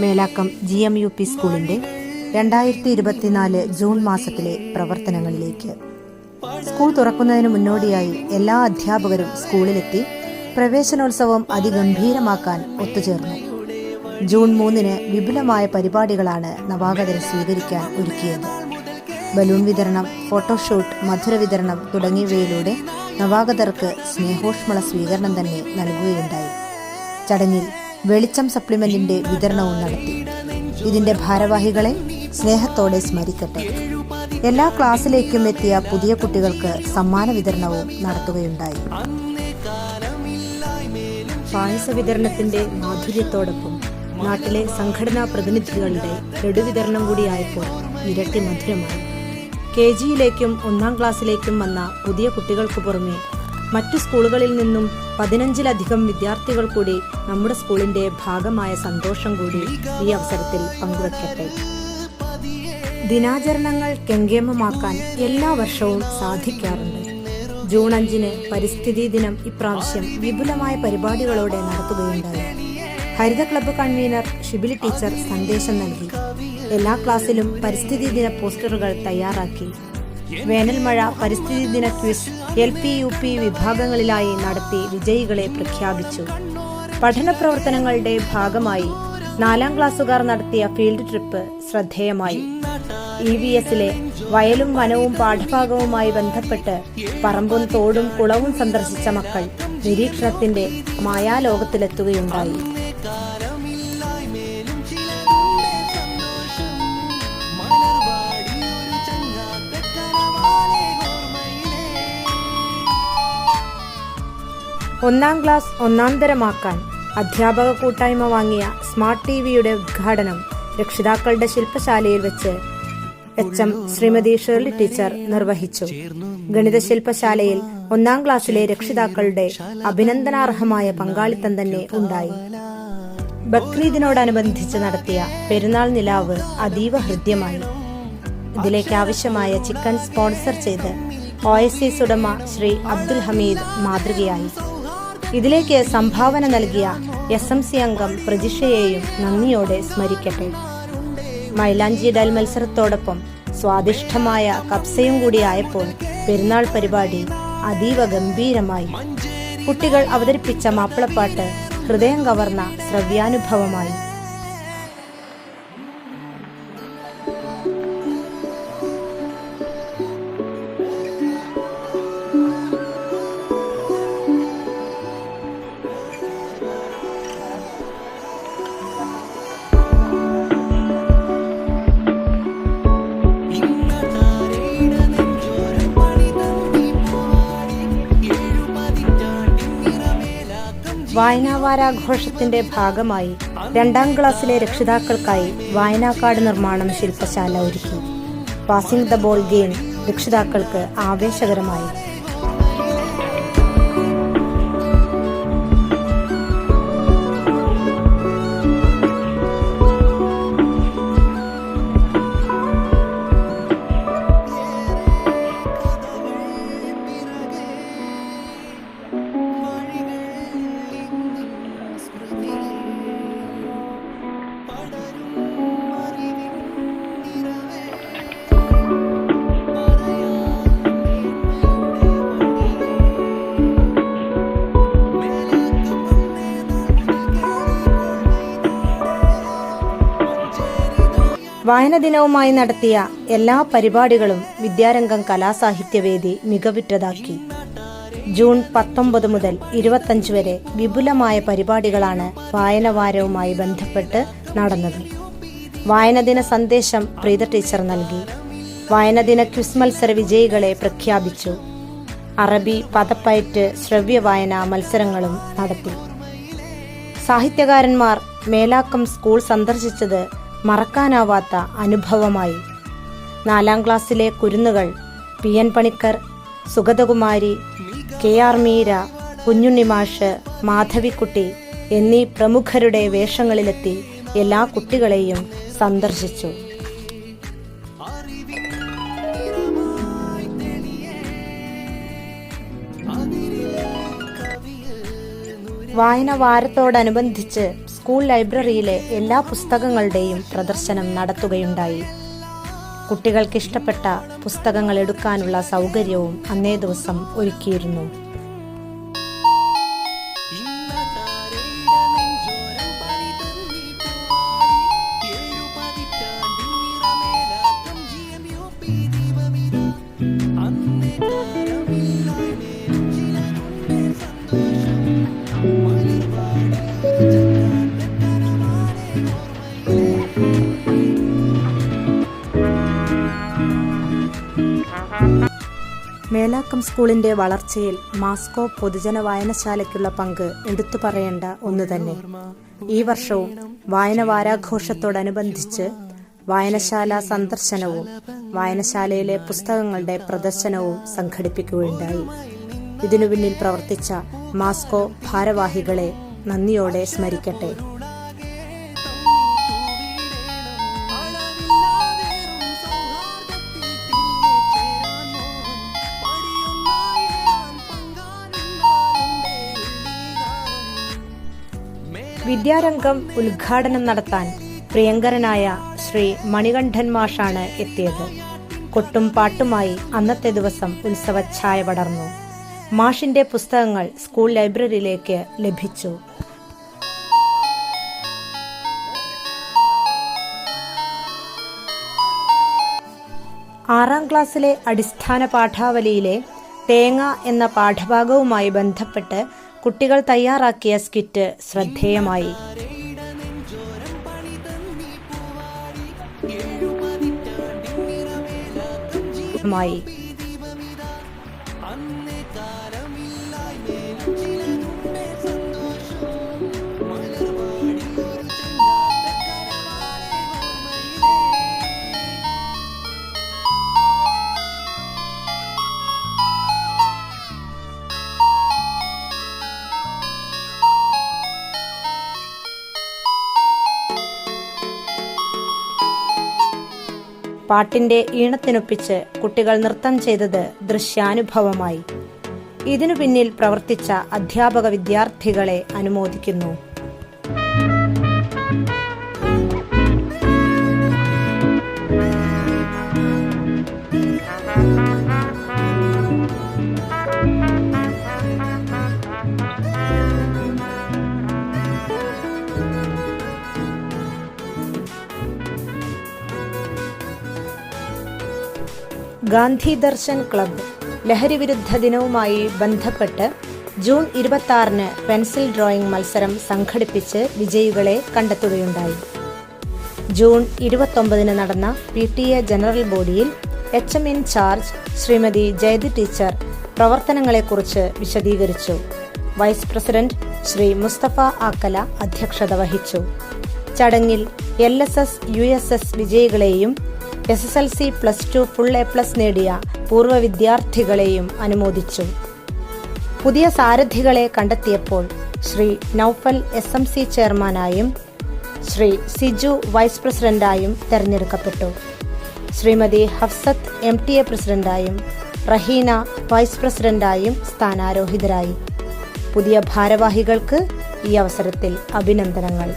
Melakkam G M U P സ്കൂളിന്റെ രണ്ടായിരത്തി ഇരുപത്തിനാല് ജൂൺ മാസത്തിലെ പ്രവർത്തനങ്ങളിലേക്ക്. സ്കൂൾ തുറക്കുന്നതിന് മുന്നോടിയായി എല്ലാ അധ്യാപകരും സ്കൂളിലെത്തി പ്രവേശനോത്സവം അതിഗംഭീരമാക്കാൻ ഒത്തുചേർന്നു. ജൂൺ മൂന്നിന് വിപുലമായ പരിപാടികളാണ് നവാഗതരെ സ്വീകരിക്കാൻ ഒരുക്കിയത്. ബലൂൺ വിതരണം ഫോട്ടോഷൂട്ട് മധുര വിതരണം തുടങ്ങിയവയിലൂടെ നവാഗതർക്ക് സ്നേഹോഷ്മള സ്വീകരണം തന്നെ നൽകുകയുണ്ടായി. ചടങ്ങിൽ വെളിച്ചം സപ്ലിമെന്റിന്റെ വിതരണവും നടത്തി. ഇതിന്റെ ഭാരവാഹികളെ സ്നേഹത്തോടെ സ്മരിക്കട്ടെ. എല്ലാ ക്ലാസ്സിലേക്കും എത്തിയ പുതിയ കുട്ടികൾക്ക് സമ്മാന വിതരണവും നടത്തുകയുണ്ടായി. പായസ വിതരണത്തിന്റെ മാധുര്യത്തോടൊപ്പം നാട്ടിലെ സംഘടനാ പ്രതിനിധികളുടെ ലഡു വിതരണം കൂടിയായപ്പോൾ ഇരട്ടി മധുരമായി. കെ ജിയിലേക്കും ഒന്നാം ക്ലാസ്സിലേക്കും വന്ന പുതിയ കുട്ടികൾക്ക് പുറമെ മറ്റു സ്കൂളുകളിൽ നിന്നും പതിനഞ്ചിലധികം വിദ്യാർത്ഥികൾ കൂടി നമ്മുടെ സ്കൂളിന്റെ ഭാഗമായ സന്തോഷം കൂടി ഈ അവസരത്തിൽ പങ്കുവെക്കട്ടെ. ദിനാചരണങ്ങൾ കെങ്കേമമാക്കാൻ എല്ലാ വർഷവും സാധിക്കാറുണ്ട്. ജൂൺ അഞ്ചിന് പരിസ്ഥിതി ദിനം ഇപ്രാവശ്യം വിപുലമായ പരിപാടികളോടെ നടത്തുകയുണ്ടായി. ഹരിത ക്ലബ്ബ് കൺവീനർ ഷിബിലി ടീച്ചർ സന്ദേശം നൽകി. എല്ലാ ക്ലാസ്സിലും പരിസ്ഥിതി ദിന പോസ്റ്ററുകൾ തയ്യാറാക്കി. വേനൽമഴ പരിസ്ഥിതി ദിന quiz L P U P വിഭാഗങ്ങളിലായി നടത്തി വിജയികളെ പ്രഖ്യാപിച്ചു. പഠന പ്രവർത്തനങ്ങളുടെ ഭാഗമായി നാലാം ക്ലാസ്സുകാർ നടത്തിയ ഫീൽഡ് ട്രിപ്പ് ശ്രദ്ധേയമായി. ഇ വി എസിലെ വയലും വനവും പാഠഭാഗവുമായി ബന്ധപ്പെട്ട് പറമ്പും തോടും കുളവും സന്ദർശിച്ച മക്കൾ നിരീക്ഷണത്തിന്റെ മായാലോകത്തിലെത്തുകയുണ്ടായി. ഒന്നാം ക്ലാസ് ഒന്നാം തരമാക്കാൻ അധ്യാപക കൂട്ടായ്മ വാങ്ങിയ സ്മാർട്ട് ടി വിയുടെ ഉദ്ഘാടനം രക്ഷിതാക്കളുടെ ശില്പശാലയിൽ വെച്ച് H M Shrimati Shirley teacher നിർവഹിച്ചു. ഗണിത ശില്പശാലയിൽ ഒന്നാം ക്ലാസ്സിലെ രക്ഷിതാക്കളുടെ അഭിനന്ദനാർഹമായ പങ്കാളിത്തം തന്നെ ഉണ്ടായി. ബക്രീദിനോടനുബന്ധിച്ച് നടത്തിയ പെരുന്നാൾ നിലാവ് അതീവ ഹൃദ്യമായി. ഇതിലേക്ക് ആവശ്യമായ ചിക്കൻ സ്പോൺസർ ചെയ്ത് ഒ എസ് ഉടമ ശ്രീ അബ്ദുൽ ഹമീദ് മാതൃകയായി. ഇതിലേക്ക് സംഭാവന നൽകിയ എസ് എം സി അംഗം പ്രജിഷയെയും നന്ദിയോടെ സ്മരിക്കട്ടെ. മൈലാഞ്ചി ഡൽ മത്സരത്തോടൊപ്പം സ്വാദിഷ്ടമായ കപ്സയും കൂടിയായപ്പോൾ പെരുന്നാൾ പരിപാടി അതീവ ഗംഭീരമായി. കുട്ടികൾ അവതരിപ്പിച്ച മാപ്പിളപ്പാട്ട് ഹൃദയം കവർന്ന ശ്രവ്യാനുഭവമായി. വായനാവാരാഘോഷത്തിന്റെ ഭാഗമായി രണ്ടാം ക്ലാസ്സിലെ രക്ഷിതാക്കൾക്കായി വായനാ കാർഡ് നിർമ്മാണം ശില്പശാല ഒരുക്കി. പാസിംഗ് ദ ബോൾ ഗെയിം രക്ഷിതാക്കൾക്ക് ആവേശകരമായി. വായന ദിനവുമായി നടത്തിയ എല്ലാ പരിപാടികളും വിദ്യാരംഗം കലാസാഹിത്യവേദി മികവുറ്റതാക്കി. ജൂൺ പത്തൊമ്പത് മുതൽ ഇരുപത്തഞ്ച് വരെ വിപുലമായ പരിപാടികളാണ് വായനവാരവുമായി ബന്ധപ്പെട്ട് നടന്നത്. വായനദിന സന്ദേശം പ്രീത ടീച്ചർ നൽകി. വായന ദിന ക്വിസ് മത്സര വിജയികളെ പ്രഖ്യാപിച്ചു. അറബി പദപ്പയറ്റ് ശ്രവ്യ വായന മത്സരങ്ങളും നടത്തി. സാഹിത്യകാരന്മാർ മേലാക്കം സ്കൂൾ സന്ദർശിച്ചത് മറക്കാനാവാത്ത അനുഭവമായി. നാലാം ക്ലാസ്സിലെ കുരുന്നുകൾ P N Panicker Sugathakumari K R Meera Kunjunnimash Madhavikutty എന്നീ പ്രമുഖരുടെ വേഷങ്ങളിലെത്തി എല്ലാ കുട്ടികളെയും സന്ദർശിച്ചു. വായന വാരത്തോടനുബന്ധിച്ച് സ്കൂൾ ലൈബ്രറിയിലെ എല്ലാ പുസ്തകങ്ങളുടെയും പ്രദർശനം നടത്തുകയുണ്ടായി. കുട്ടികൾക്കിഷ്ടപ്പെട്ട പുസ്തകങ്ങൾ എടുക്കാനുള്ള സൗകര്യവും അന്നേ ദിവസം ഒരുക്കിയിരുന്നു. മേലാക്കം സ്കൂളിന്റെ വളർച്ചയിൽ മാസ്കോ പൊതുജന വായനശാലയ്ക്കുള്ള പങ്ക് എടുത്തു പറയേണ്ട ഒന്ന് തന്നെ. ഈ വർഷവും വായന വാരാഘോഷത്തോടനുബന്ധിച്ച് വായനശാല സന്ദർശനവും വായനശാലയിലെ പുസ്തകങ്ങളുടെ പ്രദർശനവും സംഘടിപ്പിക്കുകയുണ്ടായി. ഇതിനു പിന്നിൽ പ്രവർത്തിച്ച മാസ്കോ ഭാരവാഹികളെ നന്ദിയോടെ സ്മരിക്കട്ടെ. വിദ്യാരംഗം ഉദ്ഘാടനം നടത്താൻ പ്രിയങ്കരനായ ശ്രീ മണികണ്ഠൻ മാഷാണ് എത്തിയത്. കൊട്ടും പാട്ടുമായി അന്നത്തെ ദിവസം ഉത്സവ ഛായ പടർന്നു. മാഷിന്റെ പുസ്തകങ്ങൾ സ്കൂൾ ലൈബ്രറിയിലേക്ക് ലഭിച്ചു. ആറാം ക്ലാസ്സിലെ അടിസ്ഥാന പാഠാവലിയിലെ തേങ്ങ എന്ന പാഠഭാഗവുമായി ബന്ധപ്പെട്ട് കുട്ടികൾ തയ്യാറാക്കിയ സ്കിറ്റ് ശ്രദ്ധേയമായി. മായി. പാട്ടിന്റെ ഈണത്തിനൊപ്പിച്ച് കുട്ടികൾ നൃത്തം ചെയ്തത് ദൃശ്യാനുഭവമായി. ഇതിനു പിന്നിൽ പ്രവർത്തിച്ച അധ്യാപക വിദ്യാർത്ഥികളെ അനുമോദിക്കുന്നു. ഗാന്ധി ദർശൻ ക്ലബ്ബ് ലഹരിവിരുദ്ധ ദിനവുമായി ബന്ധപ്പെട്ട് ജൂൺ ഇരുപത്തി പെൻസിൽ ഡ്രോയിംഗ് മത്സരം സംഘടിപ്പിച്ച് വിജയികളെ കണ്ടെത്തുകയുണ്ടായി. ജൂൺ ഇരുപത്തൊമ്പതിന് നടന്ന പി ടി എ ജനറൽ ബോഡിയിൽ H M incharge Shrimati Jayathi teacher പ്രവർത്തനങ്ങളെക്കുറിച്ച് വിശദീകരിച്ചു. വൈസ് പ്രസിഡന്റ് ശ്രീ മുസ്തഫ ആക്കല അധ്യക്ഷത വഹിച്ചു. ചടങ്ങിൽ L S S U S S വിജയികളെയും S S L C plus two full A plus നേടിയ പൂർവ വിദ്യാർത്ഥികളെയും അനുമോദിച്ചു. പുതിയ സാരഥികളെ കണ്ടെത്തിയപ്പോൾ Shri Naufal S M C ചെയർമാനായും Shri Siju vice പ്രസിഡന്റായും തെരഞ്ഞെടുക്കപ്പെട്ടു. Shrimati Hafsath M T A പ്രസിഡന്റായും Raheena vice പ്രസിഡന്റായും സ്ഥാനാരോഹിതരായി. പുതിയ ഭാരവാഹികൾക്ക് ഈ അവസരത്തിൽ അഭിനന്ദനങ്ങൾ.